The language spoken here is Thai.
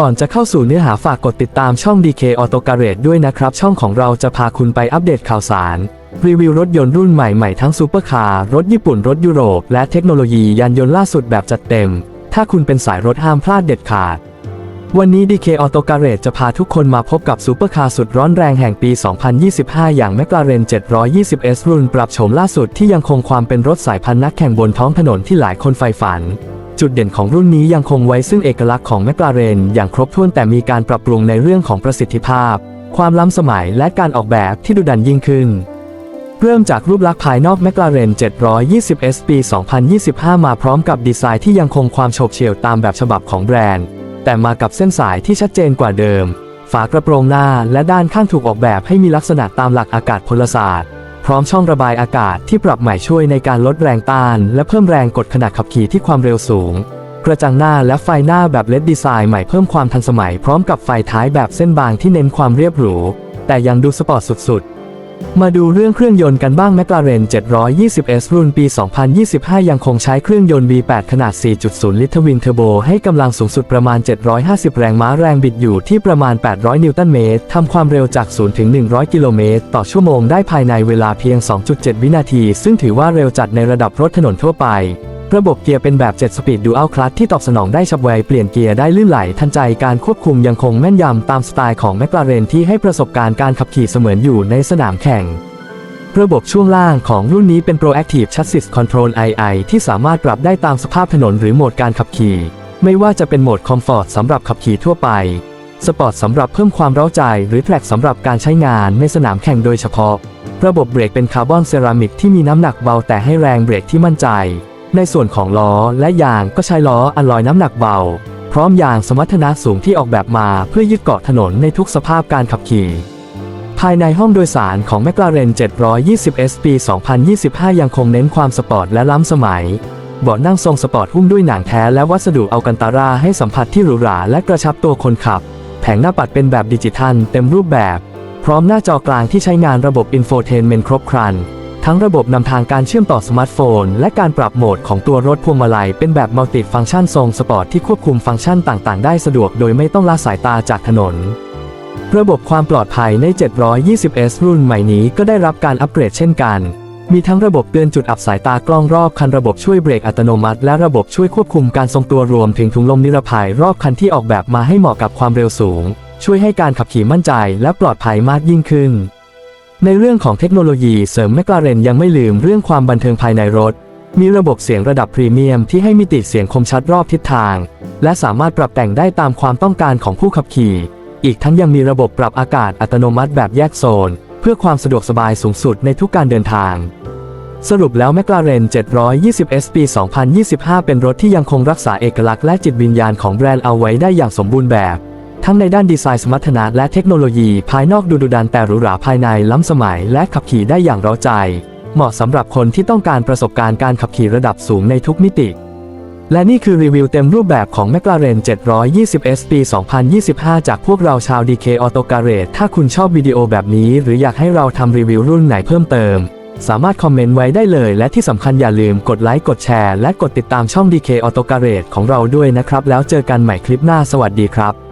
ก่อนจะเข้าสู่เนื้อหาฝากกดติดตามช่อง DK Auto Garage ด้วยนะครับ ช่องของเราจะพาคุณไปอัปเดตข่าวสาร รีวิวรถยนต์รุ่นใหม่ๆ ทั้งซูเปอร์คาร์รถญี่ปุ่นรถยุโรป และเทคโนโลยียานยนต์ล่าสุดแบบจัดเต็ม ถ้าคุณเป็นสายรถห้ามพลาดเด็ดขาด วันนี้ DK Auto Garage จะพาทุกคนมาพบกับซูเปอร์คาร์สุดร้อนแรงแห่งปี 2025 อย่าง McLaren 720S รุ่นปรับโฉมล่าสุดที่ยังคงความเป็นรถสายพันธุ์นักแข่งบนท้องถนนที่หลายคนใฝ่ฝัน จุดเด่นของรุ่นนี้ยังคงไว้ซึ่งเอกลักษณ์ของ McLaren อย่างครบถ้วนแต่มีการปรับปรุงในเรื่องของประสิทธิภาพ ความล้ำสมัยและการออกแบบที่ดุดันยิ่งขึ้น เริ่มจากรูปลักษณ์ภายนอก McLaren 720S ปี 2025 มาพร้อมกับดีไซน์ที่ยังคงความโฉบเฉี่ยวตามแบบฉบับของแบรนด์ แต่มากับเส้นสายที่ชัดเจนกว่าเดิม ฝากระโปรงหน้าและด้านข้างถูกออกแบบให้มีลักษณะตามหลักอากาศพลศาสตร์ พร้อมช่องระบายอากาศที่ปรับใหม่ช่วยในการลดแรงต้าน และเพิ่มแรงกดขณะขับขี่ที่ความเร็วสูง กระจังหน้าและไฟหน้าแบบเลดดีไซน์ใหม่เพิ่มความทันสมัยพร้อมกับไฟท้ายแบบเส้นบางที่เน้นความเรียบหรู แต่ยังดูสปอร์ตสุดๆ มาดูเรื่องเครื่องยนต์กันบ้าง McLaren 720S รุ่นปี 2025 ยังคงใช้เครื่องยนต์ V8 ขนาด 4.0 ลิตรวินเทอร์โบ ให้กำลังสูงสุดประมาณ 750 แรงม้าแรงบิดอยู่ที่ประมาณ 800 นิวตันเมตร ทำความเร็วจาก 0 ถึง 100 กิโลเมตร ต่อชั่วโมงได้ภายในเวลาเพียง 2.7 วินาที ซึ่งถือว่าเร็วจัดในระดับรถถนนทั่วไป ระบบเกียร์เป็นแบบ 7 สปีดดูอัลคลัตที่ตอบสนองได้ฉับไวเปลี่ยนเกียร์ได้ลื่นไหลทันใจการควบคุมยังคงแม่นยำตามสไตล์ของแม c l a r e n ที่ให้ประสบการณ์การขับขี่เสมือนอยู่ในสนามแข่ง ระบบช่วงล่างของรุ่นนี้เป็น Proactive Chassis Control II ที่สามารถปรับได้ตามสภาพถนนหรือโหมดการขับขี่ ไม่ว่าจะเป็นโหมด Comfort สำหรับขับขี่ทั่วไป Sport สำหรับเพิ่มความเร้าใจหรือ Track สำหรับการใช้งานในสนามแข่งโดยเฉพาะ ระบบเบรกเป็นคาร์บอนเซรามิกที่มีน้ำหนักเบาแต่ให้แรงเบรกที่มั่นใจ ในส่วนของล้อและยางก็ใช้ล้ออัลลอยน้ำหนักเบา พร้อมยางสมรรถนะสูงที่ออกแบบมาเพื่อยึดเกาะถนนในทุกสภาพการขับขี่ ภายในห้องโดยสารของ McLaren 720S ปี 2025 ยังคงเน้นความสปอร์ตและล้ำสมัยเบาะนั่งทรงสปอร์ตหุ้มด้วยหนังแท้และวัสดุอัลกันตาราให้สัมผัสที่หรูหราและกระชับตัวคนขับ แผงหน้าปัดเป็นแบบดิจิทัลเต็มรูปแบบ พร้อมหน้าจอกลางที่ใช้งานระบบอินโฟเทนเมนต์ครบครัน ทั้งระบบนำทางการเชื่อมต่อสมาร์ทโฟน และการปรับโหมดของตัวรถพวงมาลัย เป็นแบบมัลติฟังก์ชันทรงสปอร์ตที่ควบคุมฟังก์ชันต่างๆ ได้สะดวกโดยไม่ต้องละสายตาจากถนน ระบบความปลอดภัยใน 720S รุ่นใหม่นี้ก็ได้รับการอัปเกรดเช่นกัน มีทั้งระบบเตือนจุดอับสายตากล้องรอบคันระบบช่วยเบรกอัตโนมัติ และระบบช่วยควบคุมการทรงตัวรวมถึงถุงลมนิรภัยรอบคันที่ออกแบบมาให้เหมาะกับความเร็วสูง ช่วยให้การขับขี่มั่นใจและปลอดภัยมากยิ่งขึ้น ในเรื่องของเทคโนโลยีเสริมแม c l a r e n ยังไม่ลืมเรื่องความบันเทิงภายในรถ มีระบบเสียงระดับพรีเมียมที่ให้มิติเสียงคมชัดรอบทิศทาง และสามารถปรับแต่งได้ตามความต้องการของผู้ขับขี่ อีกทั้งยังมีระบบปรับอากาศอัตโนมัติแบบแยกโซน เพื่อความสะดวกสบายสูงสุดในทุกการเดินทาง สรุปแล้ว McLaren 720S ปี 2025 เป็นรถที่ยังคงรักษาเอกลักษณ์และจิตวิญญาณของแบรนด์เอาไว้ได้อย่างสมบูรณ์แบบ ทั้งในด้านดีไซน์สมรรถนะและเทคโนโลยีภายนอกดูดุดันแต่หรูหราภายในล้ำสมัยและขับขี่ได้อย่างร้าใจ เหมาะสำหรับคนที่ต้องการประสบการณ์การขับขี่ระดับสูงในทุกมิติ และนี่คือรีวิวเต็มรูปแบบของ McLaren 720S ปี 2025 จากพวกเราชาว DK Auto Garage ถ้าคุณชอบวิดีโอแบบนี้ หรืออยากให้เราทำรีวิวรุ่นไหนเพิ่มเติม สามารถคอมเมนต์ไว้ได้เลย และที่สำคัญอย่าลืมกดไลค์กดแชร์และกดติดตามช่อง DK Auto Garage ของเราด้วยนะครับ แล้วเจอกันใหม่คลิปหน้าสวัสดีครับ